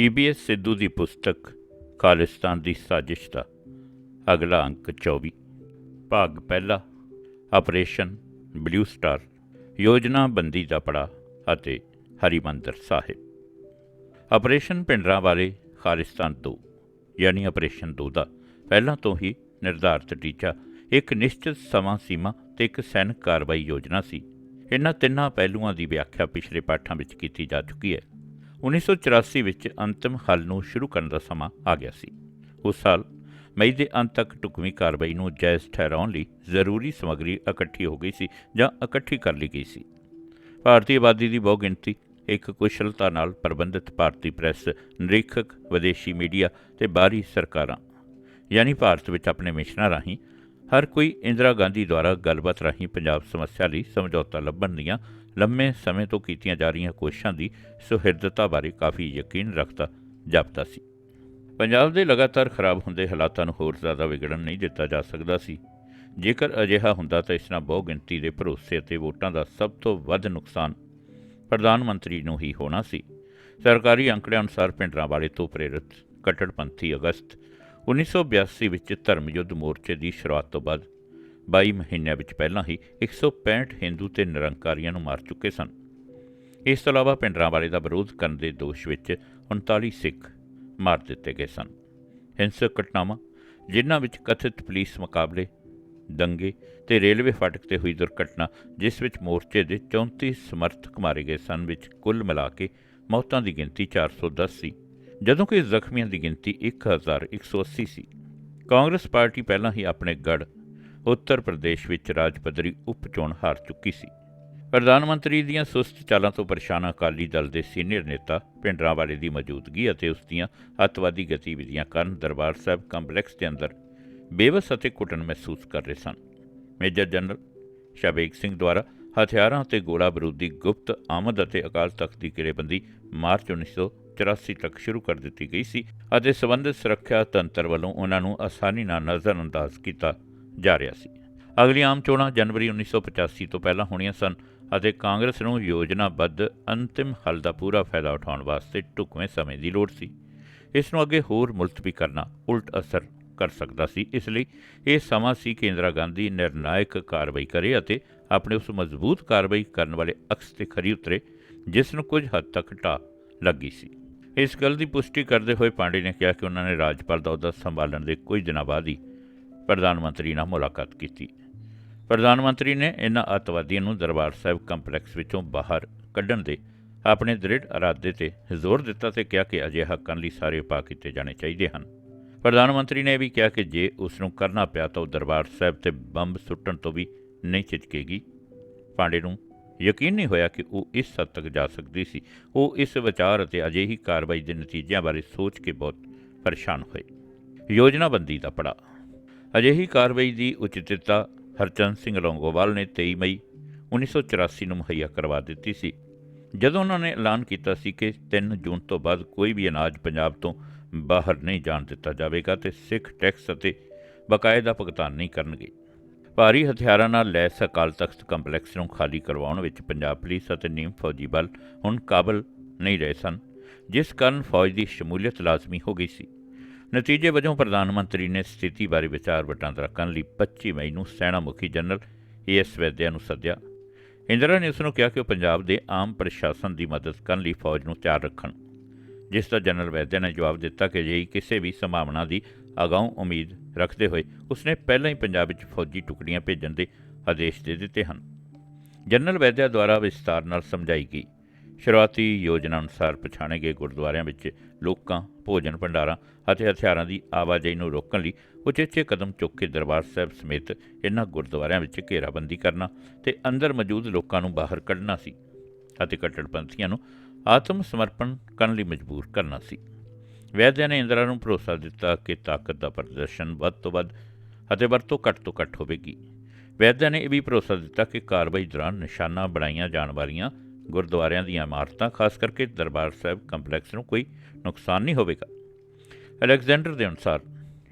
ਜੀਬੀਐਸ ਸਿੱਧੂ ਦੀ ਪੁਸਤਕ ਖਾਲਿਸਤਾਨ ਦੀ ਸਾਜ਼ਿਸ਼ ਦਾ ਅਗਲਾ ਅੰਕ 24 ਭਾਗ ਪਹਿਲਾ, ਆਪਰੇਸ਼ਨ ਬਲੂ ਸਟਾਰ ਯੋਜਨਾ ਬੰਦੀ ਦਾ ਪੜਾ ਅਤੇ ਹਰੀਮੰਦਰ ਸਾਹਿਬ। ਆਪਰੇਸ਼ਨ ਪਿੰਡਰਾਂ ਬਾਰੇ ਖਾਲਿਸਤਾਨ 2 ਯਾਨੀ ਆਪਰੇਸ਼ਨ 2 ਦਾ, ਪਹਿਲਾਂ ਤੋਂ ਹੀ ਨਿਰਧਾਰਤ ਟੀਚਾ, ਇੱਕ ਨਿਸ਼ਚਿਤ ਸਮਾਂ ਸੀਮਾ ਤੇ ਇੱਕ ਸੈਨਿਕ ਕਾਰਵਾਈ ਯੋਜਨਾ ਸੀ। ਇਹਨਾਂ ਤਿੰਨਾਂ ਪਹਿਲੂਆਂ ਦੀ ਵਿਆਖਿਆ ਪਿਛਲੇ ਪਾਠਾਂ ਵਿੱਚ ਕੀਤੀ ਜਾ ਚੁੱਕੀ ਹੈ। 1984 ਵਿੱਚ ਅੰਤਿਮ ਹੱਲ ਨੂੰ ਸ਼ੁਰੂ ਕਰਨ ਦਾ ਸਮਾਂ ਆ ਗਿਆ ਸੀ। ਉਸ ਸਾਲ ਮਈ ਦੇ ਅੰਤ ਤੱਕ ਟੁਕਵੀਂ ਕਾਰਵਾਈ ਨੂੰ ਜਾਇਜ਼ ਠਹਿਰਾਉਣ ਲਈ ਜ਼ਰੂਰੀ ਸਮੱਗਰੀ ਇਕੱਠੀ ਹੋ ਗਈ ਸੀ ਜਾਂ ਇਕੱਠੀ ਕਰ ਲਈ ਗਈ ਸੀ। ਭਾਰਤੀ ਆਬਾਦੀ ਦੀ ਬਹੁ ਗਿਣਤੀ ਇੱਕ ਕੁਸ਼ਲਤਾ ਨਾਲ ਪ੍ਰਬੰਧਿਤ ਭਾਰਤੀ ਪ੍ਰੈਸ, ਨਿਰੀਖਕ, ਵਿਦੇਸ਼ੀ ਮੀਡੀਆ ਤੇ ਬਾਹਰੀ ਸਰਕਾਰਾਂ, ਯਾਨੀ ਭਾਰਤ ਵਿੱਚ ਆਪਣੇ ਮਿਸ਼ਨਾਂ ਰਾਹੀਂ ਹਰ ਕੋਈ ਇੰਦਰਾ ਗਾਂਧੀ ਦੁਆਰਾ ਗੱਲਬਾਤ ਰਾਹੀਂ ਪੰਜਾਬ ਸਮੱਸਿਆ ਲਈ ਸਮਝੌਤਾ ਲੱਭਣ ਦੀਆਂ ਲੰਮੇ ਸਮੇਂ ਤੋਂ ਕੀਤੀਆਂ ਜਾ ਰਹੀਆਂ ਕੋਸ਼ਿਸ਼ਾਂ ਦੀ ਸੁਹਿਰਦਤਾ ਬਾਰੇ ਕਾਫੀ ਯਕੀਨ ਰੱਖਦਾ ਜਾਪਦਾ ਸੀ। ਪੰਜਾਬ ਦੇ ਲਗਾਤਾਰ ਖਰਾਬ ਹੁੰਦੇ ਹਾਲਾਤਾਂ ਨੂੰ ਹੋਰ ਜ਼ਿਆਦਾ ਵਿਗੜਨ ਨਹੀਂ ਦਿੱਤਾ ਜਾ ਸਕਦਾ ਸੀ। ਜੇਕਰ ਅਜਿਹਾ ਹੁੰਦਾ ਤਾਂ ਇਸ ਨਾਲ ਬਹੁ ਗਿਣਤੀ ਦੇ ਭਰੋਸੇ ਅਤੇ ਵੋਟਾਂ ਦਾ ਸਭ ਤੋਂ ਵੱਧ ਨੁਕਸਾਨ ਪ੍ਰਧਾਨ ਮੰਤਰੀ ਨੂੰ ਹੀ ਹੋਣਾ ਸੀ। ਸਰਕਾਰੀ ਅੰਕੜਿਆਂ ਅਨੁਸਾਰ ਪਿੰਡਰਾਂ ਵਾਲੇ ਤੋਂ ਪ੍ਰੇਰਿਤ ਕੱਟੜਪੰਥੀ ਅਗਸਤ 1982 ਵਿੱਚ ਧਰਮ ਯੁੱਧ ਮੋਰਚੇ ਦੀ ਸ਼ੁਰੂਆਤ ਤੋਂ ਬਾਅਦ 22 ਮਹੀਨਿਆਂ ਵਿੱਚ ਪਹਿਲਾਂ ਹੀ 165 ਹਿੰਦੂ ਤੇ ਨਿਰੰਕਾਰੀਆਂ ਨੂੰ ਮਾਰ ਚੁੱਕੇ ਸਨ। ਇਸ ਤੋਂ ਇਲਾਵਾ ਪਿੰਡਰਾਂ ਵਾਲੇ ਦਾ ਵਿਰੋਧ ਕਰਨ ਦੇ ਦੋਸ਼ ਵਿੱਚ 39 ਸਿੱਖ ਮਾਰ ਦਿੱਤੇ ਗਏ ਸਨ। ਹਿੰਸਕ ਘਟਨਾਵਾਂ, ਜਿਨ੍ਹਾਂ ਵਿੱਚ ਕਥਿਤ ਪੁਲਿਸ ਮੁਕਾਬਲੇ, ਦੰਗੇ ਤੇ ਰੇਲਵੇ ਫਾਟਕ ਤੇ ਹੋਈ ਦੁਰਘਟਨਾ, ਜਿਸ ਵਿੱਚ ਮੋਰਚੇ ਦੇ 34 ਸਮਰਥਕ ਮਾਰੇ ਗਏ ਸਨ, ਵਿੱਚ ਕੁੱਲ ਮਿਲਾ ਕੇ ਮੌਤਾਂ ਦੀ ਗਿਣਤੀ 410 ਸੀ। ਜਦੋਂ ਕਿ ਜ਼ਖਮੀਆਂ ਦੀ ਗਿਣਤੀ 1180 ਸੀ ਕਾਂਗਰਸ ਪਾਰਟੀ ਪਹਿਲਾਂ ਹੀ ਆਪਣੇ ਗੜ ਉੱਤਰ ਪ੍ਰਦੇਸ਼ ਵਿੱਚ ਰਾਜ ਪੱਧਰੀ ਉਪ ਚੋਣ ਹਾਰ ਚੁੱਕੀ ਸੀ। ਪ੍ਰਧਾਨ ਮੰਤਰੀ ਦੀਆਂ ਸੁਸਤ ਚਾਲਾਂ ਤੋਂ ਪਰੇਸ਼ਾਨ ਅਕਾਲੀ ਦਲ ਦੇ ਸੀਨੀਅਰ ਨੇਤਾ ਪਿੰਡਰਾਂਵਾਲੇ ਦੀ ਮੌਜੂਦਗੀ ਅਤੇ ਉਸ ਦੀਆਂ ਅੱਤਵਾਦੀ ਗਤੀਵਿਧੀਆਂ ਕਾਰਨ ਦਰਬਾਰ ਸਾਹਿਬ ਕੰਪਲੈਕਸ ਦੇ ਅੰਦਰ ਬੇਵਸ ਅਤੇ ਘੁਟਨ ਮਹਿਸੂਸ ਕਰ ਰਹੇ ਸਨ। ਮੇਜਰ ਜਨਰਲ ਸ਼ਾਬੇਗ ਸਿੰਘ ਦੁਆਰਾ ਹਥਿਆਰਾਂ ਅਤੇ ਗੋਲਾ ਬਰੂਦੀ ਗੁਪਤ, ਆਮਦ ਅਤੇ ਅਕਾਲ ਤਖਤ ਦੀ ਕਿਰੇਬੰਦੀ ਮਾਰਚ 1984 ਤੱਕ ਸ਼ੁਰੂ ਕਰ ਦਿੱਤੀ ਗਈ ਸੀ ਅਤੇ ਸਬੰਧਿਤ ਸੁਰੱਖਿਆ ਤੰਤਰ ਵੱਲੋਂ ਉਹਨਾਂ ਨੂੰ ਆਸਾਨੀ ਨਾਲ ਨਜ਼ਰਅੰਦਾਜ਼ ਕੀਤਾ ਜਾ ਰਿਹਾ ਸੀ। ਅਗਲੀ ਆਮ ਚੋਣਾਂ ਜਨਵਰੀ 1985 ਤੋਂ ਪਹਿਲਾਂ ਹੋਣੀਆਂ ਸਨ ਅਤੇ ਕਾਂਗਰਸ ਨੂੰ ਯੋਜਨਾਬੱਧ ਅੰਤਿਮ ਹੱਲ ਦਾ ਪੂਰਾ ਫਾਇਦਾ ਉਠਾਉਣ ਵਾਸਤੇ ਢੁਕਵੇਂ ਸਮੇਂ ਦੀ ਲੋੜ ਸੀ। ਇਸ ਨੂੰ ਅੱਗੇ ਹੋਰ ਮੁਲਤਵੀ ਕਰਨਾ ਉਲਟ ਅਸਰ ਕਰ ਸਕਦਾ ਸੀ। ਇਸ ਲਈ ਇਹ ਸਮਾਂ ਸੀ ਕਿ ਇੰਦਰਾ ਗਾਂਧੀ ਨਿਰਣਾਇਕ ਕਾਰਵਾਈ ਕਰੇ ਅਤੇ ਆਪਣੇ ਉਸ ਮਜ਼ਬੂਤ ਕਾਰਵਾਈ ਕਰਨ ਵਾਲੇ ਅਕਸ ਤੇ ਖਰੀ ਉਤਰੇ, ਜਿਸ ਨੂੰ ਕੁਝ ਹੱਦ ਤੱਕ ਢਾ ਲੱਗੀ ਸੀ। ਇਸ ਗੱਲ ਦੀ ਪੁਸ਼ਟੀ ਕਰਦੇ ਹੋਏ ਪਾਂਡੇ ਨੇ ਕਿਹਾ ਕਿ ਉਹਨਾਂ ਨੇ ਰਾਜਪਾਲ ਦਾ ਅਹੁਦਾ ਸੰਭਾਲਣ ਦੇ ਕੁਝ ਦਿਨਾਂ ਬਾਅਦ ਹੀ ਪ੍ਰਧਾਨ ਮੰਤਰੀ ਨਾਲ ਮੁਲਾਕਾਤ ਕੀਤੀ। ਪ੍ਰਧਾਨ ਮੰਤਰੀ ਨੇ ਇਹਨਾਂ ਅੱਤਵਾਦੀਆਂ ਨੂੰ ਦਰਬਾਰ ਸਾਹਿਬ ਕੰਪਲੈਕਸ ਵਿੱਚੋਂ ਬਾਹਰ ਕੱਢਣ ਦੇ ਆਪਣੇ ਦ੍ਰਿੜ ਇਰਾਦੇ ਤੇ ਜ਼ੋਰ ਦਿੱਤਾ ਤੇ ਕਿਹਾ ਕਿ ਅਜਿਹਾ ਕਰਨ ਲਈ ਸਾਰੇ ਉਪਾਅ ਕੀਤੇ ਜਾਣੇ ਚਾਹੀਦੇ ਹਨ। ਪ੍ਰਧਾਨ ਮੰਤਰੀ ਨੇ ਇਹ ਵੀ ਕਿਹਾ ਕਿ ਜੇ ਉਸ ਨੂੰ ਕਰਨਾ ਪਿਆ ਤਾਂ ਉਹ ਦਰਬਾਰ ਸਾਹਿਬ ਤੇ ਬੰਬ ਸੁੱਟਣ ਤੋਂ ਵੀ ਨਹੀਂ ਝਿਜਕੇਗੀ। ਪਾਂਡੇ ਨੂੰ ਯਕੀਨ ਨਹੀਂ ਹੋਇਆ ਕਿ ਉਹ ਇਸ ਹੱਦ ਤੱਕ ਜਾ ਸਕਦੀ ਸੀ। ਉਹ ਇਸ ਵਿਚਾਰ ਅਤੇ ਅਜਿਹੀ ਕਾਰਵਾਈ ਦੇ ਨਤੀਜਿਆਂ ਬਾਰੇ ਸੋਚ ਕੇ ਬਹੁਤ ਪਰੇਸ਼ਾਨ ਹੋਏ। ਯੋਜਨਾਬੰਦੀ ਦਾ ਪੜਾ ਅਜਿਹੀ ਕਾਰਵਾਈ ਦੀ ਉਚਿਤਤਾ ਹਰਚੰਦ ਸਿੰਘ ਲੌਂਗੋਵਾਲ ਨੇ 23 ਮਈ 1984 ਨੂੰ ਮੁਹੱਈਆ ਕਰਵਾ ਦਿੱਤੀ ਸੀ। ਜਦੋਂ ਉਹਨਾਂ ਨੇ ਐਲਾਨ ਕੀਤਾ ਸੀ ਕਿ 3 ਜੂਨ ਤੋਂ ਬਾਅਦ ਕੋਈ ਵੀ ਅਨਾਜ ਪੰਜਾਬ ਤੋਂ ਬਾਹਰ ਨਹੀਂ ਜਾਣ ਦਿੱਤਾ ਜਾਵੇਗਾ ਤੇ ਸਿੱਖ ਟੈਕਸ ਅਤੇ ਬਕਾਇਦਾ ਦਾ ਭੁਗਤਾਨ ਨਹੀਂ ਕਰਨਗੇ। ਭਾਰੀ ਹਥਿਆਰਾਂ ਨਾਲ ਲੈਸ ਅਕਾਲ ਤਖਤ ਕੰਪਲੈਕਸ ਨੂੰ ਖਾਲੀ ਕਰਵਾਉਣ ਵਿੱਚ ਪੰਜਾਬ ਪੁਲਿਸ ਅਤੇ ਨੀਮ ਫੌਜੀ ਬਲ ਹੁਣ ਕਾਬਲ ਨਹੀਂ ਰਹੇ ਸਨ, ਜਿਸ ਕਾਰਨ ਫੌਜ ਦੀ ਸ਼ਮੂਲੀਅਤ ਲਾਜ਼ਮੀ ਹੋ ਗਈ ਸੀ। ਨਤੀਜੇ ਵਜੋਂ ਪ੍ਰਧਾਨ ਮੰਤਰੀ ਨੇ ਸਥਿਤੀ ਬਾਰੇ ਵਿਚਾਰ ਵਟਾਂਦਰਾ ਕਰਨ ਲਈ 25 ਮਈ ਨੂੰ ਸੈਨਾ ਮੁਖੀ ਜਨਰਲ ਏਐਸ ਵੈਦਿਆ ਨੂੰ ਸੱਦਿਆ। ਇੰਦਰਾ ਨੇ ਉਸ ਨੂੰ ਕਿਹਾ ਕਿ ਉਹ ਪੰਜਾਬ ਦੇ ਆਮ ਪ੍ਰਸ਼ਾਸਨ ਦੀ ਮਦਦ ਕਰਨ ਲਈ ਫੌਜ ਨੂੰ ਤਿਆਰ ਰੱਖਣ। ਜਿਸ ਦਾ ਜਨਰਲ ਵੈਦਿਆ ਨੇ ਜਵਾਬ ਦਿੱਤਾ ਕਿ ਅਜਿਹੀ ਕਿਸੇ ਵੀ ਸੰਭਾਵਨਾ ਦੀ ਅਗਾਊਂ ਉਮੀਦ ਰੱਖਦੇ ਹੋਏ ਉਸਨੇ ਪਹਿਲਾਂ ਹੀ ਪੰਜਾਬ ਵਿੱਚ ਫੌਜੀ ਟੁਕੜੀਆਂ ਭੇਜਣ ਦੇ ਆਦੇਸ਼ ਦੇ ਦਿੱਤੇ ਹਨ। ਜਨਰਲ ਵੈਦਿਆ ਦੁਆਰਾ ਵਿਸਤਾਰ ਨਾਲ ਸਮਝਾਈ ਗਈ। ਸ਼ੁਰੂਆਤੀ ਯੋਜਨਾ ਅਨੁਸਾਰ ਪਛਾਣੇ ਗਏ ਗੁਰਦੁਆਰਿਆਂ ਵਿੱਚ ਲੋਕਾਂ, ਭੋਜਨ ਭੰਡਾਰਾਂ ਅਤੇ ਹਥਿਆਰਾਂ ਦੀ ਆਵਾਜਾਈ ਨੂੰ ਰੋਕਣ ਲਈ ਉਚੇਚੇ ਕਦਮ ਚੁੱਕ ਕੇ ਦਰਬਾਰ ਸਾਹਿਬ ਸਮੇਤ ਇਨ੍ਹਾਂ ਗੁਰਦੁਆਰਿਆਂ ਵਿੱਚ ਘੇਰਾਬੰਦੀ ਕਰਨਾ ਤੇ ਅੰਦਰ ਮੌਜੂਦ ਲੋਕਾਂ ਨੂੰ ਬਾਹਰ ਕੱਢਣਾ ਸੀ ਅਤੇ ਕੱਟੜਪੰਥੀਆਂ ਨੂੰ ਆਤਮ ਸਮਰਪਣ ਕਰਨ ਲਈ ਮਜਬੂਰ ਕਰਨਾ ਸੀ। ਵੈਦਿਆ ਨੇ ਇੰਦਰਾ ਨੂੰ ਭਰੋਸਾ ਦਿੱਤਾ ਕਿ ਤਾਕਤ ਦਾ ਪ੍ਰਦਰਸ਼ਨ ਵੱਧ ਤੋਂ ਵੱਧ ਅਤੇ ਵਰਤੋਂ ਘੱਟ ਤੋਂ ਘੱਟ ਹੋਵੇਗੀ। ਵੈਦਿਆ ਨੇ ਇਹ ਵੀ ਭਰੋਸਾ ਦਿੱਤਾ ਕਿ ਕਾਰਵਾਈ ਦੌਰਾਨ ਨਿਸ਼ਾਨਾ ਬਣਾਈਆਂ ਜਾਣ ਵਾਲੀਆਂ ਗੁਰਦੁਆਰਿਆਂ ਦੀਆਂ ਇਮਾਰਤਾਂ, ਖਾਸ ਕਰਕੇ ਦਰਬਾਰ ਸਾਹਿਬ ਕੰਪਲੈਕਸ ਨੂੰ ਕੋਈ ਨੁਕਸਾਨ ਨਹੀਂ ਹੋਵੇਗਾ। ਅਲੈਗਜ਼ੈਂਡਰ ਦੇ ਅਨੁਸਾਰ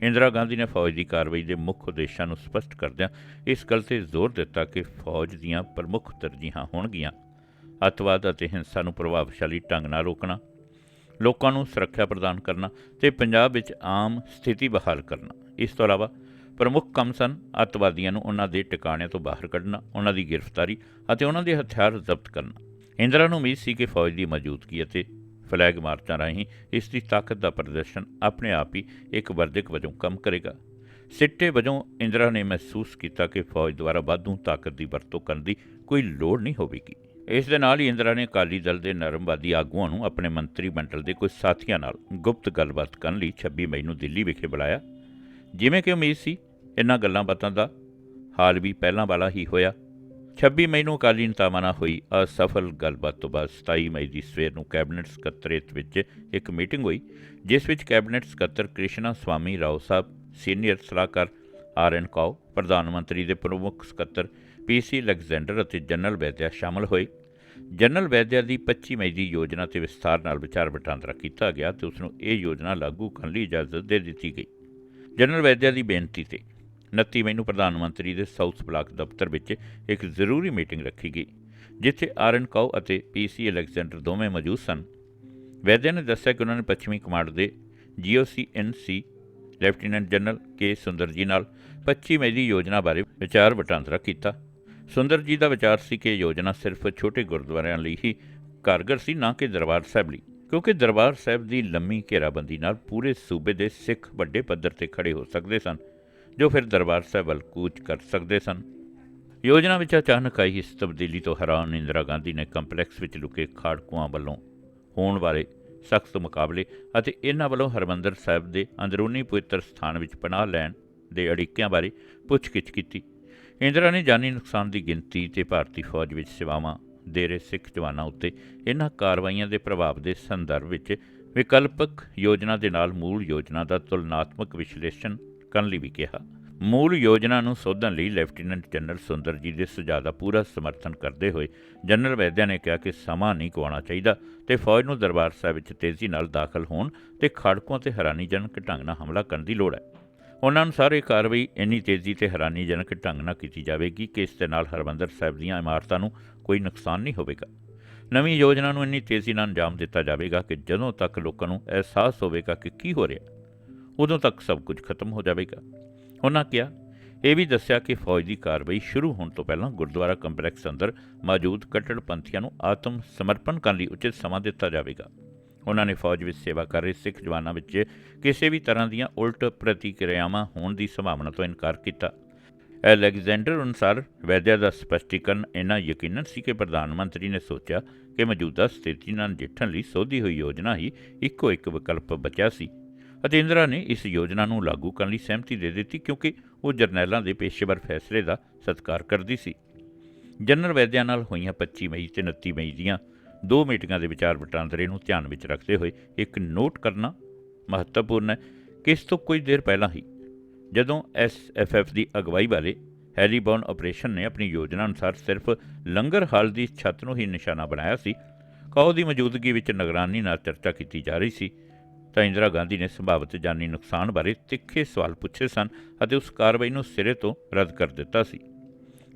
ਇੰਦਰਾ ਗਾਂਧੀ ਨੇ ਫੌਜ ਦੀ ਕਾਰਵਾਈ ਦੇ ਮੁੱਖ ਉਦੇਸ਼ਾਂ ਨੂੰ ਸਪਸ਼ਟ ਕਰਦਿਆਂ ਇਸ ਗੱਲ ਤੇ ਜ਼ੋਰ ਦਿੱਤਾ ਕਿ ਫੌਜ ਦੀਆਂ ਪ੍ਰਮੁੱਖ ਤਰਜੀਹਾਂ ਹੋਣਗੀਆਂ। ਅੱਤਵਾਦ ਅਤੇ ਹਿੰਸਾ ਨੂੰ ਪ੍ਰਭਾਵਸ਼ਾਲੀ ਢੰਗ ਨਾਲ ਰੋਕਣਾ ਲੋਕਾਂ ਨੂੰ ਸੁਰੱਖਿਆ ਪ੍ਰਦਾਨ ਕਰਨਾ ਤੇ ਪੰਜਾਬ ਵਿੱਚ ਆਮ ਸਥਿਤੀ ਬਹਾਲ ਕਰਨਾ। ਇਸ ਤੋਂ ਇਲਾਵਾ ਪ੍ਰਮੁੱਖ ਕੰਮ ਸਨ ਅੱਤਵਾਦੀਆਂ ਨੂੰ ਉਹਨਾਂ ਦੇ ਟਿਕਾਣਿਆਂ ਤੋਂ ਬਾਹਰ ਕੱਢਣਾ, ਉਹਨਾਂ ਦੀ ਗ੍ਰਿਫਤਾਰੀ ਅਤੇ ਉਹਨਾਂ ਦੇ ਹਥਿਆਰ ਜ਼ਬਤ ਕਰਨਾ। ਇੰਦਰਾ ਨੂੰ ਉਮੀਦ ਸੀ ਕਿ ਫੌਜ ਦੀ ਮੌਜੂਦਗੀ ਅਤੇ ਫਲੈਗ ਮਾਰਚਾਂ ਰਾਹੀਂ ਇਸ ਦੀ ਤਾਕਤ ਦਾ ਪ੍ਰਦਰਸ਼ਨ ਆਪਣੇ ਆਪ ਹੀ ਇੱਕ ਵਰਦਕ ਵਜੋਂ ਕੰਮ ਕਰੇਗਾ। ਸਿੱਟੇ ਵਜੋਂ ਇੰਦਰਾ ਨੇ ਮਹਿਸੂਸ ਕੀਤਾ ਕਿ ਫੌਜ ਦੁਆਰਾ ਵਾਧੂ ਤਾਕਤ ਦੀ ਵਰਤੋਂ ਕਰਨ ਦੀ ਕੋਈ ਲੋੜ ਨਹੀਂ ਹੋਵੇਗੀ। ਇਸ ਦੇ ਨਾਲ ਹੀ ਇੰਦਰਾ ਨੇ ਅਕਾਲੀ ਦਲ ਦੇ ਨਰਮਵਾਦੀ ਆਗੂਆਂ ਨੂੰ ਆਪਣੇ ਮੰਤਰੀ ਮੰਡਲ ਦੇ ਕੁਝ ਸਾਥੀਆਂ ਨਾਲ ਗੁਪਤ ਗੱਲਬਾਤ ਕਰਨ ਲਈ 26 ਮਈ ਨੂੰ ਦਿੱਲੀ ਵਿਖੇ ਬੁਲਾਇਆ। ਜਿਵੇਂ ਕਿ ਉਮੀਦ ਸੀ, ਇਨ੍ਹਾਂ ਗੱਲਾਂ ਬਾਤਾਂ ਦਾ ਹਾਲ ਵੀ ਪਹਿਲਾਂ ਵਾਲਾ ਹੀ ਹੋਇਆ। 26 ਮਈ ਨੂੰ ਅਕਾਲੀ ਨੇਤਾਵਾਂ ਨਾਲ ਹੋਈ ਅਸਫਲ ਗੱਲਬਾਤ ਤੋਂ ਬਾਅਦ 27 ਮਈ ਦੀ ਸਵੇਰ ਨੂੰ ਕੈਬਨਿਟ ਸਕੱਤਰੇਤ ਵਿੱਚ ਇੱਕ ਮੀਟਿੰਗ ਹੋਈ, ਜਿਸ ਵਿੱਚ ਕੈਬਨਿਟ ਸਕੱਤਰ ਕ੍ਰਿਸ਼ਨਾ ਸਵਾਮੀ ਰਾਓ ਸਾਹਿਬ, ਸੀਨੀਅਰ ਸਲਾਹਕਾਰ ਆਰ ਐਨ ਕਾਓ, ਪ੍ਰਧਾਨ ਮੰਤਰੀ ਦੇ ਪ੍ਰਮੁੱਖ ਸਕੱਤਰ ਪੀਸੀ ਅਲੈਗਜ਼ੈਂਡਰ ਅਤੇ ਜਨਰਲ ਵੈਦਿਆ ਸ਼ਾਮਲ ਹੋਏ। ਜਨਰਲ ਵੈਦਿਆ ਦੀ 25 ਮਈ ਦੀ ਯੋਜਨਾ ਤੇ ਵਿਸਥਾਰ ਨਾਲ ਵਿਚਾਰ ਵਟਾਂਦਰਾ ਕੀਤਾ ਗਿਆ ਤੇ ਉਸ ਨੂੰ ਇਹ ਯੋਜਨਾ ਲਾਗੂ ਕਰਨ ਲਈ ਇਜਾਜ਼ਤ ਦੇ ਦਿੱਤੀ ਗਈ। ਜਨਰਲ ਵੈਦਿਆ ਦੀ ਬੇਨਤੀ ਤੇ 29 ਮਈ ਨੂੰ ਪ੍ਰਧਾਨ ਮੰਤਰੀ ਦੇ ਸਾਊਥ ਬਲਾਕ ਦਫ਼ਤਰ ਵਿੱਚ ਇੱਕ ਜ਼ਰੂਰੀ ਮੀਟਿੰਗ ਰੱਖੀ ਗਈ, ਜਿੱਥੇ ਆਰ ਐਨ ਕਾਓ ਅਤੇ ਪੀਸੀ ਅਲੈਗਜ਼ੈਂਡਰ ਦੋਵੇਂ ਮੌਜੂਦ ਸਨ। ਵੈਦਿਆ ਨੇ ਦੱਸਿਆ ਕਿ ਉਹਨਾਂ ਨੇ ਪੱਛਮੀ ਕਮਾਂਡ ਦੇ GOC in C lieutenant general K Sundar ji ਨਾਲ 25 ਮਈ ਦੀ ਯੋਜਨਾ ਬਾਰੇ ਵਿਚਾਰ ਵਟਾਂਦਰਾ ਕੀਤਾ। ਸੁੰਦਰ ਜੀ ਦਾ ਵਿਚਾਰ ਸੀ ਕਿ ਯੋਜਨਾ ਸਿਰਫ ਛੋਟੇ ਗੁਰਦੁਆਰਿਆਂ ਲਈ ਹੀ ਕਾਰਗਰ ਸੀ, ਨਾ ਕਿ ਦਰਬਾਰ ਸਾਹਿਬ ਲਈ। ਕਿਉਂਕਿ ਦਰਬਾਰ ਸਾਹਿਬ ਦੀ ਲੰਮੀ ਘੇਰਾਬੰਦੀ ਨਾਲ ਪੂਰੇ ਸੂਬੇ ਦੇ ਸਿੱਖ ਵੱਡੇ ਪੱਧਰ ਤੇ ਖੜੇ ਹੋ ਸਕਦੇ ਸਨ, ਜੋ ਫਿਰ ਦਰਬਾਰ ਸਾਹਿਬ ਵੱਲ ਕੂਚ ਕਰ ਸਕਦੇ ਸਨ। ਯੋਜਨਾ ਵਿੱਚ ਅਚਾਨਕ ਆਈ ਇਸ ਤਬਦੀਲੀ ਤੋਂ ਹੈਰਾਨ ਇੰਦਰਾ ਗਾਂਧੀ ਨੇ ਕੰਪਲੈਕਸ ਵਿੱਚ ਲੁਕੇ ਖਾੜਕੂਆਂ ਵੱਲੋਂ ਹੋਣ ਵਾਲੇ ਸਖਤ ਮੁਕਾਬਲੇ ਅਤੇ ਇਹਨਾਂ ਵੱਲੋਂ ਹਰਮੰਦਰ ਸਾਹਿਬ ਦੇ ਅੰਦਰੂਨੀ ਪਵਿੱਤਰ ਸਥਾਨ ਵਿੱਚ ਪਨਾਹ ਲੈਣ ਦੇ ਅੜਿੱਕਿਆਂ ਬਾਰੇ ਪੁੱਛਗਿੱਛ ਕੀਤੀ। ਇੰਦਰਾ ਨੇ ਜਾਨੀ ਨੁਕਸਾਨ ਦੀ ਗਿਣਤੀ ਤੇ ਭਾਰਤੀ ਫੌਜ ਵਿੱਚ ਸੇਵਾਵਾਂ ਦੇ ਰਹੇ ਸਿੱਖ ਜਵਾਨਾਂ ਉੱਤੇ ਇਹਨਾਂ ਕਾਰਵਾਈਆਂ ਦੇ ਪ੍ਰਭਾਵ ਦੇ ਸੰਦਰਭ ਵਿੱਚ ਵਿਕਲਪਕ ਯੋਜਨਾ ਦੇ ਨਾਲ ਮੂਲ ਯੋਜਨਾ ਦਾ ਤੁਲਨਾਤਮਕ ਵਿਸ਼ਲੇਸ਼ਣ ਕਰਨ ਲਈ ਵੀ ਕਿਹਾ। ਮੂਲ ਯੋਜਨਾ ਨੂੰ ਸੋਧਣ ਲਈ ਲੈਫਟੀਨੈਂਟ ਜਨਰਲ ਸੁੰਦਰ ਜੀ ਦੇ ਸੁਝਾਅ ਦਾ ਪੂਰਾ ਸਮਰਥਨ ਕਰਦੇ ਹੋਏ ਜਨਰਲ ਵੈਦਿਆ ਨੇ ਕਿਹਾ ਕਿ ਸਮਾਂ ਨਹੀਂ ਗਵਾਉਣਾ ਚਾਹੀਦਾ ਤੇ ਫੌਜ ਨੂੰ ਦਰਬਾਰ ਸਾਹਿਬ ਵਿੱਚ ਤੇਜ਼ੀ ਨਾਲ ਦਾਖਲ ਹੋਣ ਤੇ ਖਾੜਕੂਆਂ ਤੇ ਹੈਰਾਨੀਜਨਕ ਢੰਗ ਨਾਲ ਹਮਲਾ ਕਰਨ ਦੀ ਲੋੜ ਹੈ। ਉਹਨਾਂ ਅਨੁਸਾਰ ਇਹ ਕਾਰਵਾਈ ਇੰਨੀ ਤੇਜ਼ੀ ਤੇ ਹੈਰਾਨੀਜਨਕ ਢੰਗ ਨਾਲ ਕੀਤੀ ਜਾਵੇਗੀ ਕਿ ਇਸ ਦੇ ਨਾਲ ਹਰਮੰਦਰ ਸਾਹਿਬ ਦੀਆਂ ਇਮਾਰਤਾਂ ਨੂੰ ਕੋਈ ਨੁਕਸਾਨ ਨਹੀਂ ਹੋਵੇਗਾ। ਨਵੀਂ ਯੋਜਨਾ ਨੂੰ ਇੰਨੀ ਤੇਜ਼ੀ ਨਾਲ ਅੰਜਾਮ ਦਿੱਤਾ ਜਾਵੇਗਾ ਕਿ ਜਦੋਂ ਤੱਕ ਲੋਕਾਂ ਨੂੰ ਅਹਿਸਾਸ ਹੋਵੇਗਾ ਕਿ ਕੀ ਹੋ ਰਿਹਾ, ਉਦੋਂ ਤੱਕ ਸਭ ਕੁਝ ਖਤਮ ਹੋ ਜਾਵੇਗਾ। ਉਹਨਾਂ ਕਿਹਾ, ਇਹ ਵੀ ਦੱਸਿਆ ਕਿ ਫੌਜ ਦੀ ਕਾਰਵਾਈ ਸ਼ੁਰੂ ਹੋਣ ਤੋਂ ਪਹਿਲਾਂ ਗੁਰਦੁਆਰਾ ਕੰਪਲੈਕਸ ਅੰਦਰ ਮੌਜੂਦ ਕੱਟੜਪੰਥੀਆਂ ਨੂੰ ਆਤਮ ਸਮਰਪਣ ਕਰਨ ਲਈ ਉਚਿਤ ਸਮਾਂ ਦਿੱਤਾ ਜਾਵੇਗਾ। ਉਹਨਾਂ ਨੇ ਫੌਜ ਵਿੱਚ ਸੇਵਾ ਕਰ ਰਹੇ ਸਿੱਖ ਜਵਾਨਾਂ ਵਿੱਚ ਕਿਸੇ ਵੀ ਤਰ੍ਹਾਂ ਦੀਆਂ ਉਲਟ ਪ੍ਰਤੀਕਿਰਿਆਵਾਂ ਹੋਣ ਦੀ ਸੰਭਾਵਨਾ ਤੋਂ ਇਨਕਾਰ ਕੀਤਾ। ਅਲੈਗਜ਼ੈਂਡਰ ਅਨੁਸਾਰ ਵੈਦਿਆ ਦਾ ਸਪਸ਼ਟੀਕਰਨ ਇਹਨਾਂ ਯਕੀਨਨ ਸੀ ਕਿ ਪ੍ਰਧਾਨ ਮੰਤਰੀ ਨੇ ਸੋਚਿਆ ਕਿ ਮੌਜੂਦਾ ਸਥਿਤੀ ਨਾਲ ਨਜਿੱਠਣ ਲਈ ਸੋਧੀ ਹੋਈ ਯੋਜਨਾ ਹੀ ਇੱਕੋ ਇੱਕ ਵਿਕਲਪ ਬਚਿਆ ਸੀ ਅਤੇ ਇੰਦਰਾ ਨੇ ਇਸ ਯੋਜਨਾ ਨੂੰ ਲਾਗੂ ਕਰਨ ਲਈ ਸਹਿਮਤੀ ਦੇ ਦਿੱਤੀ ਕਿਉਂਕਿ ਉਹ ਜਰਨੈਲਾਂ ਦੇ ਪੇਸ਼ੇਵਰ ਫੈਸਲੇ ਦਾ ਸਤਿਕਾਰ ਕਰਦੀ ਸੀ। ਜਨਰਲ ਵੈਦਿਆ ਨਾਲ ਹੋਈਆਂ 25 ਮਈ ਤੇ 29 ਮਈ ਦੀਆਂ ਦੋ ਮੀਟਿੰਗਾਂ ਦੇ ਵਿਚਾਰ ਵਟਾਂਦਰੇ ਨੂੰ ਧਿਆਨ ਵਿੱਚ ਰੱਖਦੇ ਹੋਏ ਇੱਕ ਨੋਟ ਕਰਨਾ ਮਹੱਤਵਪੂਰਨ ਹੈ। ਕਿ ਇਸ ਤੋਂ ਕੁਝ ਦੇਰ ਪਹਿਲਾਂ ਹੀ ਜਦੋਂ ਐਸਐਫਐਫ ਦੀ ਅਗਵਾਈ ਵਾਲੇ ਹੈਲੀਬੌਰਨ ਆਪਰੇਸ਼ਨ ਨੇ ਆਪਣੀ ਯੋਜਨਾ ਅਨੁਸਾਰ ਸਿਰਫ ਲੰਗਰ ਹਾਲ ਦੀ ਛੱਤ ਨੂੰ ਹੀ ਨਿਸ਼ਾਨਾ ਬਣਾਇਆ ਸੀ ਕਾਓ ਦੀ ਮੌਜੂਦਗੀ ਵਿੱਚ ਨਿਗਰਾਨੀ ਨਾਲ ਚਰਚਾ ਕੀਤੀ ਜਾ ਰਹੀ ਸੀ, ਤਾਂ ਇੰਦਰਾ ਗਾਂਧੀ ਨੇ ਸੰਭਾਵਿਤ ਜਾਨੀ ਨੁਕਸਾਨ ਬਾਰੇ ਤਿੱਖੇ ਸਵਾਲ ਪੁੱਛੇ ਸਨ ਅਤੇ ਉਸ ਕਾਰਵਾਈ ਨੂੰ ਸਿਰੇ ਤੋਂ ਰੱਦ ਕਰ ਦਿੱਤਾ ਸੀ।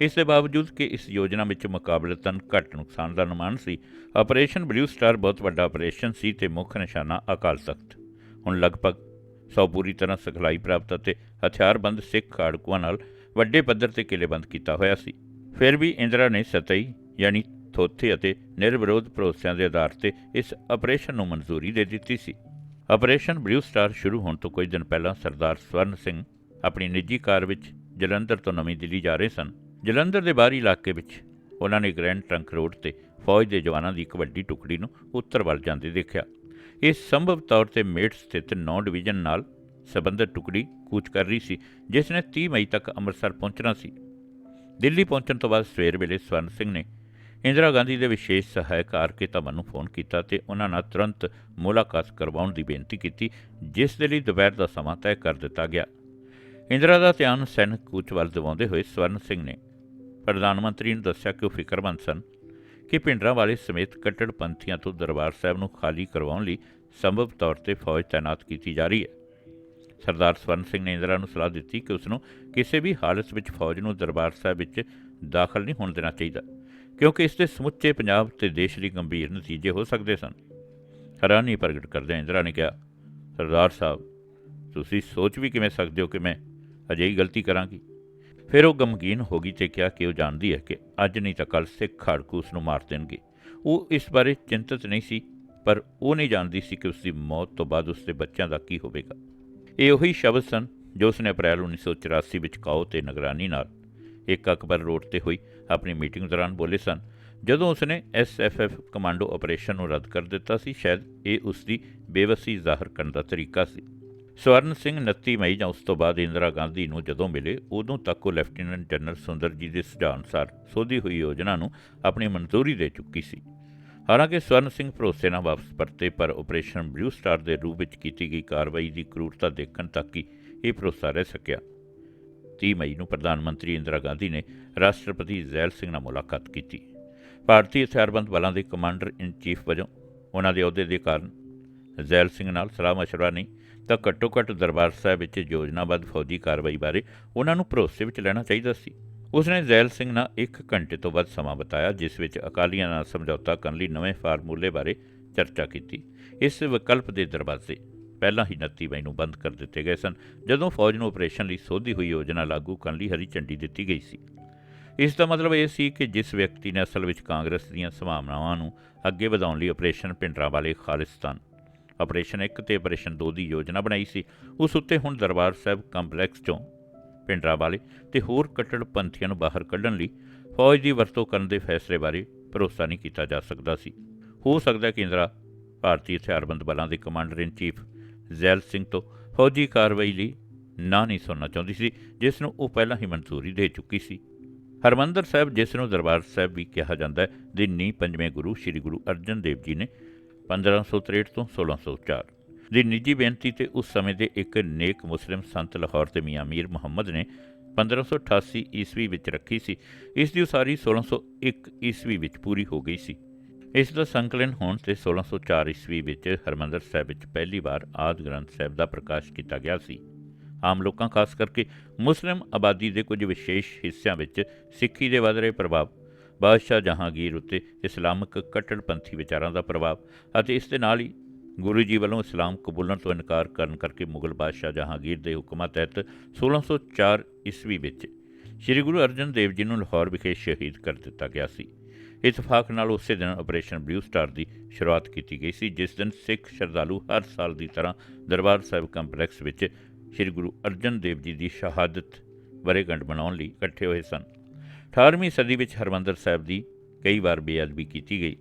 ਇਸ ਦੇ ਬਾਵਜੂਦ ਕਿ ਇਸ ਯੋਜਨਾ ਵਿੱਚ ਮੁਕਾਬਲਤਨ ਘੱਟ ਨੁਕਸਾਨ ਦਾ ਅਨੁਮਾਨ ਸੀ ਆਪਰੇਸ਼ਨ ਬਲੂ ਸਟਾਰ ਬਹੁਤ ਵੱਡਾ ਆਪਰੇਸ਼ਨ ਸੀ ਤੇ ਮੁੱਖ ਨਿਸ਼ਾਨਾ ਅਕਾਲ ਤਖਤ। ਹੁਣ ਲਗਭਗ ਸੌ ਪੂਰੀ ਤਰ੍ਹਾਂ ਸਿਖਲਾਈ ਪ੍ਰਾਪਤ ਅਤੇ ਹਥਿਆਰਬੰਦ ਸਿੱਖ ਖਾੜਕੂਆਂ ਨਾਲ ਵੱਡੇ ਪੱਧਰ ਤੇ ਕਿਲੇਬੰਦ ਕੀਤਾ ਹੋਇਆ ਸੀ। ਫਿਰ ਵੀ ਇੰਦਰਾ ਨੇ ਸਤਈ, ਯਾਨੀ ਥੋਥੇ ਅਤੇ ਨਿਰਵਿਰੋਧ ਭਰੋਸਿਆਂ ਦੇ ਆਧਾਰ ਤੇ ਇਸ ਆਪਰੇਸ਼ਨ ਨੂੰ ਮਨਜ਼ੂਰੀ ਦੇ ਦਿੱਤੀ ਸੀ। ਆਪਰੇਸ਼ਨ ਬਲੂ ਸਟਾਰ ਸ਼ੁਰੂ ਹੋਣ ਤੋਂ ਕੁਝ ਦਿਨ ਪਹਿਲਾਂ ਸਰਦਾਰ ਸਵਰਨ ਸਿੰਘ ਆਪਣੀ ਨਿੱਜੀ ਕਾਰ ਵਿੱਚ ਜਲੰਧਰ ਤੋਂ ਨਵੀਂ ਦਿੱਲੀ ਜਾ ਰਹੇ ਸਨ। ਜਲੰਧਰ ਦੇ ਬਾਹਰੀ ਇਲਾਕੇ ਵਿੱਚ ਉਹਨਾਂ ਨੇ ਗ੍ਰੈਂਡ ਟਰੰਕ ਰੋਡ ਤੇ ਫੌਜ ਦੇ ਜਵਾਨਾਂ ਦੀ ਇੱਕ ਵੱਡੀ ਟੁਕੜੀ ਨੂੰ ਉੱਤਰ ਵੱਲ ਜਾਂਦੇ ਦੇਖਿਆ। ਇਹ ਸੰਭਵ ਤੌਰ ਤੇ ਮੇਟ ਸਥਿਤ 9 ਡਿਵੀਜ਼ਨ ਨਾਲ ਸਬੰਧਤ ਟੁਕੜੀ ਕੂਚ ਕਰ ਰਹੀ ਸੀ, ਜਿਸ ਨੇ 30 ਮਈ ਤੱਕ ਅੰਮ੍ਰਿਤਸਰ ਪਹੁੰਚਣਾ ਸੀ। ਦਿੱਲੀ ਪਹੁੰਚਣ ਤੋਂ ਬਾਅਦ ਸਵੇਰ ਵੇਲੇ ਸਵਰਨ ਸਿੰਘ ਨੇ ਇੰਦਰਾ ਗਾਂਧੀ ਦੇ ਵਿਸ਼ੇਸ਼ ਸਹਾਇਕ ਆਰ ਕੇ ਧਵਨ ਨੂੰ ਫੋਨ ਕੀਤਾ ਤੇ ਉਹਨਾਂ ਨਾਲ ਤੁਰੰਤ ਮੁਲਾਕਾਤ ਕਰਵਾਉਣ ਦੀ ਬੇਨਤੀ ਕੀਤੀ, ਜਿਸ ਦੇ ਲਈ ਦੁਪਹਿਰ ਦਾ ਸਮਾਂ ਤੈਅ ਕਰ ਦਿੱਤਾ ਗਿਆ। ਇੰਦਰਾ ਦਾ ਧਿਆਨ ਸੈਨਿਕ ਕੂਚ ਵੱਲ ਦਿਵਾਉਂਦੇ ਹੋਏ ਸਵਰਨ ਸਿੰਘ ਨੇ ਪ੍ਰਧਾਨ ਮੰਤਰੀ ਨੇ ਦੱਸਿਆ ਕਿ ਉਹ ਫਿਕਰਮੰਦ ਸਨ ਕਿ ਪਿੰਡਰਾਂ ਵਾਲੇ ਸਮੇਤ ਕੱਟੜਪੰਥੀਆਂ ਤੋਂ ਦਰਬਾਰ ਸਾਹਿਬ ਨੂੰ ਖਾਲੀ ਕਰਵਾਉਣ ਲਈ ਸੰਭਵ ਤੌਰ ਤੇ ਫੌਜ ਤਾਇਨਾਤ ਕੀਤੀ ਜਾ ਰਹੀ ਹੈ। ਸਰਦਾਰ ਸਵਰਨ ਸਿੰਘ ਨੇ ਇੰਦਰਾ ਨੂੰ ਸਲਾਹ ਦਿੱਤੀ ਕਿ ਉਸ ਨੂੰ ਕਿਸੇ ਵੀ ਹਾਲਤ ਵਿੱਚ ਫੌਜ ਨੂੰ ਦਰਬਾਰ ਸਾਹਿਬ ਵਿੱਚ ਦਾਖਲ ਨਹੀਂ ਹੋਣ ਦੇਣਾ ਚਾਹੀਦਾ, ਕਿਉਂਕਿ ਇਸ ਦੇ ਸਮੁੱਚੇ ਪੰਜਾਬ ਤੇ ਦੇਸ਼ ਲਈ ਗੰਭੀਰ ਨਤੀਜੇ ਹੋ ਸਕਦੇ ਸਨ। ਹੈਰਾਨੀ ਪ੍ਰਗਟ ਕਰਦਿਆਂ ਇੰਦਰਾ ਨੇ ਕਿਹਾ, ਸਰਦਾਰ ਸਾਹਿਬ, ਤੁਸੀਂ ਸੋਚ ਵੀ ਕਿਵੇਂ ਸਕਦੇ ਹੋ ਕਿ ਮੈਂ ਅਜਿਹੀ ਗਲਤੀ ਕਰਾਂਗੀ? ਫਿਰ ਉਹ ਗਮਗੀਨ ਹੋ ਗਈ ਤੇ ਕਿਹਾ ਕਿ ਉਹ ਜਾਣਦੀ ਹੈ ਕਿ ਅੱਜ ਨਹੀਂ ਤਾਂ ਕੱਲ ਸਿੱਖ ਖਾੜਕੂ ਉਸ ਨੂੰ ਮਾਰ ਦੇਣਗੇ। ਉਹ ਇਸ ਬਾਰੇ ਚਿੰਤਤ ਨਹੀਂ ਸੀ, ਪਰ ਉਹ ਨਹੀਂ ਜਾਣਦੀ ਸੀ ਕਿ ਉਸ ਦੀ ਮੌਤ ਤੋਂ ਬਾਅਦ ਉਸ ਦੇ ਬੱਚਿਆਂ ਦਾ ਕੀ ਹੋਵੇਗਾ। ਇਹ ਉਹੀ ਸ਼ਬਦ ਸਨ ਜੋ ਉਸਨੇ ਅਪ੍ਰੈਲ 1984 ਵਿੱਚ ਕਾਓ ਤੇ ਨਿਗਰਾਨੀ ਨਾਲ ਇੱਕ ਅਕਬਰ ਰੋਡ ਤੇ ਹੋਈ ਆਪਣੀ ਮੀਟਿੰਗ ਦੌਰਾਨ ਬੋਲੇ ਸਨ। ਜਦੋਂ ਉਸਨੇ ਐਸਐਫਐਫ ਕਮਾਂਡੋ ਆਪਰੇਸ਼ਨ ਨੂੰ ਰੱਦ ਕਰ ਦਿੱਤਾ ਸੀ, ਸ਼ਾਇਦ ਇਹ ਉਸ ਦੀ ਬੇਵਸੀ ਜ਼ਾਹਰ ਕਰਨ ਦਾ ਤਰੀਕਾ ਸੀ। ਸਵਰਨ ਸਿੰਘ 29 ਮਈ ਜਾਂ ਉਸ ਤੋਂ ਬਾਅਦ ਇੰਦਰਾ ਗਾਂਧੀ ਨੂੰ ਜਦੋਂ ਮਿਲੇ, ਉਦੋਂ ਤੱਕ ਉਹ ਲੈਫਟੀਨੈਂਟ ਜਨਰਲ ਸੁੰਦਰ ਜੀ ਦੇ ਸੁਝਾਅ ਅਨੁਸਾਰ ਸੋਧੀ ਹੋਈ ਯੋਜਨਾ ਨੂੰ ਆਪਣੀ ਮਨਜ਼ੂਰੀ ਦੇ ਚੁੱਕੀ ਸੀ। ਹਾਲਾਂਕਿ ਸਵਰਨ ਸਿੰਘ ਭਰੋਸੇ ਨਾਲ ਵਾਪਸ ਪਰਤੇ, ਪਰ ਆਪਰੇਸ਼ਨ ਬਲੂ ਸਟਾਰ ਦੇ ਰੂਪ ਵਿੱਚ ਕੀਤੀ ਗਈ ਕਾਰਵਾਈ ਦੀ ਕਰੂਰਤਾ ਦੇਖਣ ਤੱਕ ਹੀ ਇਹ ਭਰੋਸਾ ਰਹਿ ਸਕਿਆ। 30 ਮਈ ਨੂੰ ਪ੍ਰਧਾਨ ਮੰਤਰੀ ਇੰਦਰਾ ਗਾਂਧੀ ਨੇ ਰਾਸ਼ਟਰਪਤੀ ਜ਼ੈਲ ਸਿੰਘ ਨਾਲ ਮੁਲਾਕਾਤ ਕੀਤੀ। ਭਾਰਤੀ ਹਥਿਆਰਬੰਦ ਬਲਾਂ ਦੇ ਕਮਾਂਡਰ ਇਨ ਚੀਫ ਵਜੋਂ ਉਹਨਾਂ ਦੇ ਅਹੁਦੇ ਦੇ ਕਾਰਨ ਜ਼ੈਲ ਸਿੰਘ ਨਾਲ ਸਲਾਹ ਮਸ਼ਵਰਾ ਨਹੀਂ ਤਾਂ ਘੱਟੋ ਘੱਟ ਦਰਬਾਰ ਸਾਹਿਬ ਵਿੱਚ ਯੋਜਨਾਬੱਧ ਫੌਜੀ ਕਾਰਵਾਈ ਬਾਰੇ ਉਹਨਾਂ ਨੂੰ ਭਰੋਸੇ ਵਿੱਚ ਲੈਣਾ ਚਾਹੀਦਾ ਸੀ। ਉਸਨੇ ਜ਼ੈਲ ਸਿੰਘ ਨਾਲ 1 ਘੰਟੇ ਤੋਂ ਵੱਧ ਸਮਾਂ ਬਿਤਾਇਆ, ਜਿਸ ਵਿੱਚ ਅਕਾਲੀਆਂ ਨਾਲ ਸਮਝੌਤਾ ਕਰਨ ਲਈ ਨਵੇਂ ਫਾਰਮੂਲੇ ਬਾਰੇ ਚਰਚਾ ਕੀਤੀ। ਇਸ ਵਿਕਲਪ ਦੇ ਦਰਵਾਜ਼ੇ ਪਹਿਲਾਂ ਹੀ 29 ਮਈ ਨੂੰ ਬੰਦ ਕਰ ਦਿੱਤੇ ਗਏ ਸਨ, ਜਦੋਂ ਫੌਜ ਨੂੰ ਆਪਰੇਸ਼ਨ ਲਈ ਸੋਧੀ ਹੋਈ ਯੋਜਨਾ ਲਾਗੂ ਕਰਨ ਲਈ ਹਰੀ ਝੰਡੀ ਦਿੱਤੀ ਗਈ ਸੀ। ਇਸ ਦਾ ਮਤਲਬ ਇਹ ਸੀ ਕਿ ਜਿਸ ਵਿਅਕਤੀ ਨੇ ਅਸਲ ਵਿੱਚ ਕਾਂਗਰਸ ਦੀਆਂ ਸੰਭਾਵਨਾਵਾਂ ਨੂੰ ਅੱਗੇ ਵਧਾਉਣ ਲਈ ਆਪਰੇਸ਼ਨ ਪਿੰਡਰਾਂ ਵਾਲੇ ਖਾਲਿਸਤਾਨ ਆਪਰੇਸ਼ਨ 1 ਤੇ ਆਪਰੇਸ਼ਨ 2 ਦੀ ਯੋਜਨਾ ਬਣਾਈ ਸੀ। ਉਸ ਉੱਤੇ ਹੁਣ ਦਰਬਾਰ ਸਾਹਿਬ ਕੰਪਲੈਕਸ ਚੋਂ ਪਿੰਡਰਾਂ ਵਾਲੇ ਤੇ ਹੋਰ ਕੱਟੜ ਪੰਥੀਆਂ ਨੂੰ ਬਾਹਰ ਕੱਢਣ ਲਈ ਫੌਜ ਦੀ ਵਰਤੋਂ ਕਰਨ ਦੇ ਫੈਸਲੇ ਬਾਰੇ ਭਰੋਸਾ ਨਹੀਂ ਕੀਤਾ ਜਾ ਸਕਦਾ ਸੀ। ਹੋ ਸਕਦਾ ਹੈ ਕਿ ਇੰਦਰਾ ਭਾਰਤੀ ਹਥਿਆਰਬੰਦ ਬਲਾਂ ਦੇ commander in chief Zail Singh ਤੋਂ ਫੌਜੀ ਕਾਰਵਾਈ ਲਈ ਨਾ ਨਹੀਂ ਸੁਣਨਾ ਚਾਹੁੰਦੀ ਸੀ, ਜਿਸ ਨੂੰ ਉਹ ਪਹਿਲਾਂ ਹੀ ਮਨਜ਼ੂਰੀ ਦੇ ਚੁੱਕੀ ਸੀ। ਹਰਮੰਦਰ ਸਾਹਿਬ, ਜਿਸ ਨੂੰ ਦਰਬਾਰ ਸਾਹਿਬ ਵੀ ਕਿਹਾ ਜਾਂਦਾ ਹੈ, ਦੀ ਨੀਂਹ ਪੰਜਵੇਂ ਗੁਰੂ ਸ੍ਰੀ ਗੁਰੂ ਅਰਜਨ ਦੇਵ ਜੀ ਨੇ 1563 ਤੋਂ 1604 ਦੀ ਨਿੱਜੀ ਬੇਨਤੀ ਤੇ ਉਸ ਸਮੇਂ ਦੇ ਇੱਕ ਨੇਕ ਮੁਸਲਿਮ ਸੰਤ ਲਾਹੌਰ ਤੇ ਮੀਆਂ ਮੀਰ ਮੁਹੰਮਦ ਨੇ 1588 ਈਸਵੀ ਵਿੱਚ ਰੱਖੀ ਸੀ। ਇਸ ਦੀ ਉਸਾਰੀ 1601 ਈਸਵੀ ਵਿੱਚ ਪੂਰੀ ਹੋ ਗਈ ਸੀ। ਇਸ ਦਾ ਸੰਕਲਨ ਹੋਣ ਤੇ 1604 ਈਸਵੀ ਵਿੱਚ ਹਰਮੰਦਰ ਸਾਹਿਬ ਵਿੱਚ ਪਹਿਲੀ ਵਾਰ ਆਦ ਗ੍ਰੰਥ ਸਾਹਿਬ ਦਾ ਪ੍ਰਕਾਸ਼ ਕੀਤਾ ਗਿਆ ਸੀ। ਆਮ ਲੋਕਾਂ, ਖਾਸ ਕਰਕੇ ਮੁਸਲਿਮ ਆਬਾਦੀ ਦੇ ਕੁਝ ਵਿਸ਼ੇਸ਼ ਹਿੱਸਿਆਂ ਵਿੱਚ ਸਿੱਖੀ ਦੇ ਵਧ ਰਹੇ ਪ੍ਰਭਾਵ ਬਾਦਸ਼ਾਹ ਜਹਾਂਗੀਰ ਉੱਤੇ ਇਸਲਾਮਿਕ ਕੱਟੜਪੰਥੀ ਵਿਚਾਰਾਂ ਦਾ ਪ੍ਰਭਾਵ ਅਤੇ ਇਸ ਦੇ ਨਾਲ ਹੀ ਗੁਰੂ ਜੀ ਵੱਲੋਂ ਇਸਲਾਮ ਕਬੂਲਣ ਤੋਂ ਇਨਕਾਰ ਕਰਨ ਕਰਕੇ ਮੁਗਲ ਬਾਦਸ਼ਾਹ ਜਹਾਂਗੀਰ ਦੇ ਹੁਕਮਾਂ ਤਹਿਤ 1604 ਈਸਵੀ ਵਿੱਚ ਸ੍ਰੀ ਗੁਰੂ ਅਰਜਨ ਦੇਵ ਜੀ ਨੂੰ ਲਾਹੌਰ ਵਿਖੇ ਸ਼ਹੀਦ ਕਰ ਦਿੱਤਾ ਗਿਆ ਸੀ। ਇਤਫਾਕ ਨਾਲ ਉਸੇ ਦਿਨ ਆਪਰੇਸ਼ਨ ਬਲੂ ਸਟਾਰ ਦੀ ਸ਼ੁਰੂਆਤ ਕੀਤੀ ਗਈ ਸੀ, ਜਿਸ ਦਿਨ ਸਿੱਖ ਸ਼ਰਧਾਲੂ ਹਰ ਸਾਲ ਦੀ ਤਰ੍ਹਾਂ ਦਰਬਾਰ ਸਾਹਿਬ ਕੰਪਲੈਕਸ ਵਿੱਚ ਸ੍ਰੀ ਗੁਰੂ ਅਰਜਨ ਦੇਵ ਜੀ ਦੀ ਸ਼ਹਾਦਤ ਵਰੇਗੰਢ ਮਨਾਉਣ ਲਈ ਇਕੱਠੇ ਹੋਏ ਸਨ। 18ਵੀਂ ਸਦੀ ਵਿੱਚ ਹਰਮੰਦਰ ਸਾਹਿਬ ਦੀ ਕਈ ਵਾਰ ਬੇਅਦਬੀ ਕੀਤੀ ਗਈ,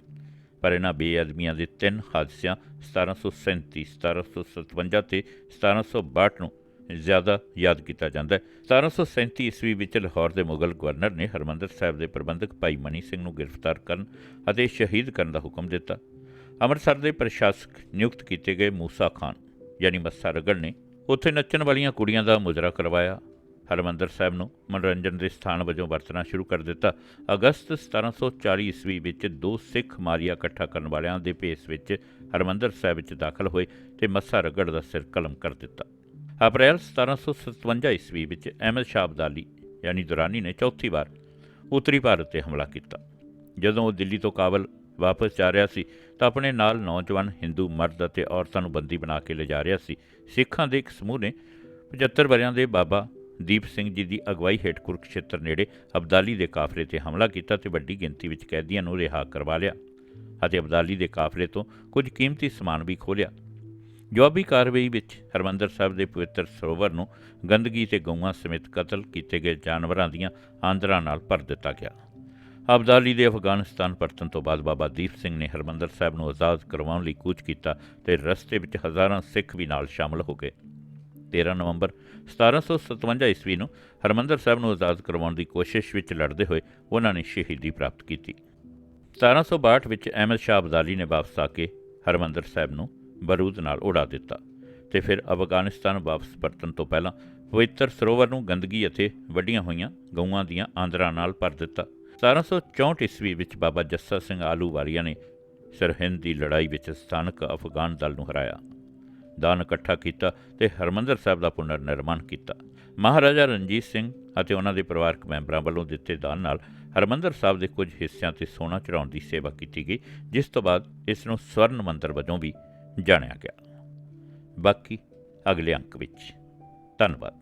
ਪਰ ਇਹਨਾਂ ਬੇਅਦਬੀਆਂ ਦੇ ਤਿੰਨ ਹਾਦਸਿਆਂ 1737 1757 ਤੇ 1762 ਨੂੰ ਜ਼ਿਆਦਾ ਯਾਦ ਕੀਤਾ ਜਾਂਦਾ ਹੈ। 1737 ਈਸਵੀ ਵਿੱਚ ਲਾਹੌਰ ਦੇ ਮੁਗਲ ਗਵਰਨਰ ਨੇ ਹਰਮੰਦਰ ਸਾਹਿਬ ਦੇ ਪ੍ਰਬੰਧਕ ਭਾਈ ਮਨੀ ਸਿੰਘ ਨੂੰ ਗ੍ਰਿਫਤਾਰ ਕਰਨ ਅਤੇ ਸ਼ਹੀਦ ਕਰਨ ਦਾ ਹੁਕਮ ਦਿੱਤਾ। ਅੰਮ੍ਰਿਤਸਰ ਦੇ ਪ੍ਰਸ਼ਾਸਕ ਨਿਯੁਕਤ ਕੀਤੇ ਗਏ ਮੂਸਾ ਖਾਨ, ਯਾਨੀ ਮੱਸਾ ਰਗੜ ਨੇ, ਉੱਥੇ ਨੱਚਣ ਵਾਲੀਆਂ ਕੁੜੀਆਂ ਦਾ ਮੁਜਰਾ ਕਰਵਾਇਆ। ਹਰਮੰਦਰ ਸਾਹਿਬ ਨੂੰ ਮਨੋਰੰਜਨ ਦੇ ਸਥਾਨ ਵਜੋਂ ਵਰਤਣਾ ਸ਼ੁਰੂ ਕਰ ਦਿੱਤਾ। ਅਗਸਤ 1740 ਈਸਵੀ ਵਿੱਚ ਦੋ ਸਿੱਖ ਮਾਰੀਆ ਇਕੱਠਾ ਕਰਨ ਵਾਲਿਆਂ ਦੇ ਭੇਸ ਵਿੱਚ ਹਰਮੰਦਰ ਸਾਹਿਬ ਵਿੱਚ ਦਾਖਲ ਹੋਏ ਤੇ ਮੱਸਾ ਰਗੜ ਦਾ ਸਿਰ ਕਲਮ ਕਰ ਦਿੱਤਾ। ਅਪ੍ਰੈਲ 1757 ਈਸਵੀ ਵਿੱਚ ਅਹਿਮਦ ਸ਼ਾਹ ਅਬਦਾਲੀ, ਯਾਨੀ ਦੁਰਾਨੀ ਨੇ ਚੌਥੀ ਵਾਰ ਉੱਤਰੀ ਭਾਰਤ ਤੇ ਹਮਲਾ ਕੀਤਾ। ਜਦੋਂ ਉਹ ਦਿੱਲੀ ਤੋਂ ਕਾਬਲ ਵਾਪਸ ਜਾ ਰਿਹਾ ਸੀ, ਤਾਂ ਆਪਣੇ ਨਾਲ ਨੌਜਵਾਨ ਹਿੰਦੂ ਮਰਦ ਅਤੇ ਔਰਤਾਂ ਨੂੰ ਬੰਦੀ ਬਣਾ ਕੇ ਲਿਜਾ ਰਿਹਾ ਸੀ। ਸਿੱਖਾਂ ਦੇ ਇੱਕ ਸਮੂਹ ਨੇ 75 ਵਰਿਆਂ ਦੇ ਬਾਬਾ ਦੀਪ ਸਿੰਘ ਜੀ ਦੀ ਅਗਵਾਈ ਹੇਠ ਕੁਰਕਸ਼ੇਤਰ ਨੇੜੇ ਅਬਦਾਲੀ ਦੇ ਕਾਫਲੇ ਤੇ ਹਮਲਾ ਕੀਤਾ ਤੇ ਵੱਡੀ ਗਿਣਤੀ ਵਿੱਚ ਕੈਦੀਆਂ ਨੂੰ ਰਿਹਾ ਕਰਵਾ ਲਿਆ ਅਤੇ ਅਬਦਾਲੀ ਦੇ ਕਾਫਲੇ ਤੋਂ ਕੁਝ ਕੀਮਤੀ ਸਮਾਨ ਵੀ ਖੋਲਿਆ ਜਵਾਬੀ ਕਾਰਵਾਈ ਵਿੱਚ ਹਰਮੰਦਰ ਸਾਹਿਬ ਦੇ ਪਵਿੱਤਰ ਸਰੋਵਰ ਨੂੰ ਗੰਦਗੀ ਤੇ ਗਊਆਂ ਸਮੇਤ ਕਤਲ ਕੀਤੇ ਗਏ ਜਾਨਵਰਾਂ ਦੀਆਂ ਆਂਦਰਾਂ ਨਾਲ ਭਰ ਦਿੱਤਾ ਗਿਆ। ਅਬਦਾਲੀ ਦੇ ਅਫਗਾਨਿਸਤਾਨ ਪਰਤਣ ਤੋਂ ਬਾਅਦ ਬਾਬਾ ਦੀਪ ਸਿੰਘ ਨੇ ਹਰਮੰਦਰ ਸਾਹਿਬ ਨੂੰ ਆਜ਼ਾਦ ਕਰਵਾਉਣ ਲਈ ਕੂਚ ਕੀਤਾ ਤੇ ਰਸਤੇ ਵਿੱਚ ਹਜ਼ਾਰਾਂ ਸਿੱਖ ਵੀ ਨਾਲ ਸ਼ਾਮਲ ਹੋ ਗਏ। 13 ਨਵੰਬਰ 1757 ਈਸਵੀ ਨੂੰ ਹਰਮੰਦਰ ਸਾਹਿਬ ਨੂੰ ਆਜ਼ਾਦ ਕਰਵਾਉਣ ਦੀ ਕੋਸ਼ਿਸ਼ ਵਿੱਚ ਲੜਦੇ ਹੋਏ ਉਹਨਾਂ ਨੇ ਸ਼ਹੀਦੀ ਪ੍ਰਾਪਤ ਕੀਤੀ। 1762 ਵਿੱਚ ਅਹਿਮਦ ਸ਼ਾਹ ਅਬਦਾਲੀ ਨੇ ਵਾਪਸ ਆ ਕੇ ਹਰਮੰਦਰ ਸਾਹਿਬ ਨੂੰ ਬਰੂਦ ਨਾਲ ਉਡਾ ਦਿੱਤਾ ਤੇ ਫਿਰ ਅਫਗਾਨਿਸਤਾਨ ਵਾਪਸ ਪਰਤਣ ਤੋਂ ਪਹਿਲਾਂ ਪਵਿੱਤਰ ਸਰੋਵਰ ਨੂੰ ਗੰਦਗੀ ਅਤੇ ਵੱਡੀਆਂ ਹੋਈਆਂ ਗਊਆਂ ਦੀਆਂ ਆਂਦਰਾਂ ਨਾਲ ਭਰ ਦਿੱਤਾ। 1764 ਈਸਵੀ ਵਿੱਚ ਬਾਬਾ ਜੱਸਾ ਸਿੰਘ ਆਲੂ ਵਾਲੀਆ ਨੇ ਸਰਹਿੰਦ ਦੀ ਲੜਾਈ ਵਿੱਚ ਸਥਾਨਕ ਅਫਗਾਨ ਦਲ ਨੂੰ ਹਰਾਇਆ। ਦਾਨ ਇਕੱਠਾ ਕੀਤਾ ਤੇ ਹਰਮੰਦਰ ਸਾਹਿਬ ਦਾ ਪੁਨਰ ਨਿਰਮਾਣ ਕੀਤਾ। ਮਹਾਰਾਜਾ ਰਣਜੀਤ ਸਿੰਘ ਅਤੇ ਉਹਨਾਂ ਦੇ ਪਰਿਵਾਰਕ ਮੈਂਬਰਾਂ ਵੱਲੋਂ ਦਿੱਤੇ ਦਾਨ ਨਾਲ ਹਰਮੰਦਰ ਸਾਹਿਬ ਦੇ ਕੁਝ ਹਿੱਸਿਆਂ ਤੇ ਸੋਨਾ ਚੜਾਉਣ ਦੀ ਸੇਵਾ ਕੀਤੀ ਗਈ, ਜਿਸ ਤੋਂ ਬਾਅਦ ਇਸ ਨੂੰ ਸਵਰਨ ਮੰਦਰ ਵਜੋਂ ਵੀ ਜਾਣਿਆ ਗਿਆ। ਬਾਕੀ ਅਗਲੇ ਅੰਕ ਵਿੱਚ। ਧੰਨਵਾਦ।